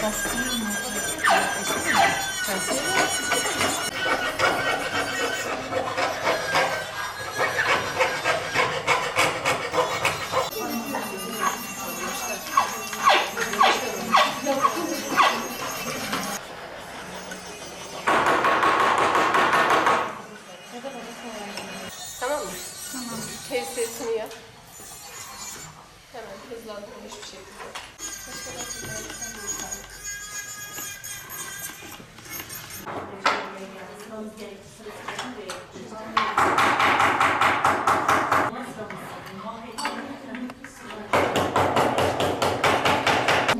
Tamam mı? Tamam. Testini yap. Hemen hızlandırılmış bir şekilde.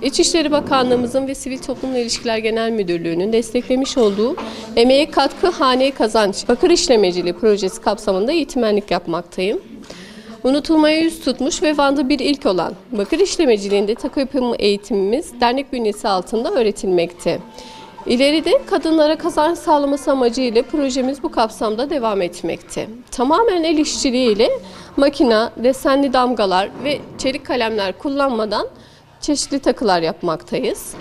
İçişleri Bakanlığımızın ve Sivil Toplumla İlişkiler Genel Müdürlüğü'nün desteklemiş olduğu Emeğe Katkı Haneye Kazanç Bakır İşlemeciliği projesi kapsamında eğitmenlik yapmaktayım. Unutulmaya yüz tutmuş ve Van'da bir ilk olan bakır işlemeciliğinde takı yapımı eğitimimiz dernek bünyesi altında öğretilmekte. İleride kadınlara kazanç sağlaması amacıyla projemiz bu kapsamda devam etmekte. Tamamen el işçiliğiyle makina, desenli damgalar ve çelik kalemler kullanmadan çeşitli takılar yapmaktayız.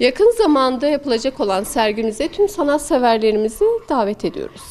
Yakın zamanda yapılacak olan sergimize tüm sanat severlerimizi davet ediyoruz.